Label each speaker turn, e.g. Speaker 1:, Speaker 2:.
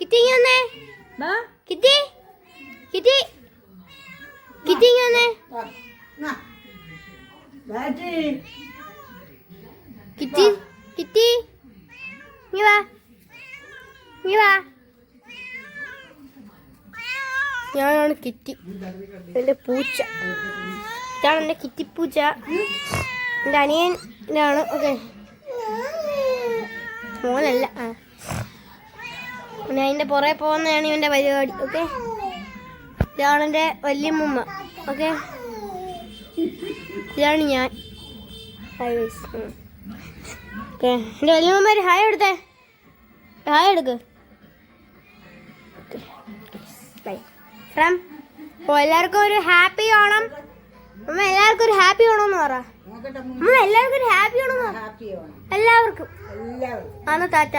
Speaker 1: Kitty വന്നേ kitty kitty kitty വന്നേ kitty kitty ഇങ്ങ് വാ നീ വാ ഞാനാണ് കിറ്റി എന്റെ പൂച്ച ഇതാണ് എന്റെ കിറ്റി പൂച്ച എന്റെ അനിയൻ ഇതാണ് ഓക്കെ മോനല്ല ആ ഞാൻ അതിന്റെ പുറകെ പോകുന്നതാണ് ഇവന്റെ പരിപാടി ഓക്കെ ഇതാണ് എന്റെ വല്യമ്മ ഓക്കെ ഇതാണ് ഞാൻ. ഹായ് വൈസ് ഓക്കെ എന്റെ വല്യമ്മമാര് ഹായ് എടുത്തേ ഹായ് എടുക്ക്. ഫ്രം അപ്പോൾ എല്ലാവർക്കും ഒരു ഹാപ്പി ഓണം. അമ്മ എല്ലാവർക്കും ഒരു ഹാപ്പി ഓണം എന്ന് പറ. അമ്മ എല്ലാവർക്കും ഒരു ഹാപ്പി ഓണം. എല്ലാവർക്കും. ആണ് താറ്റ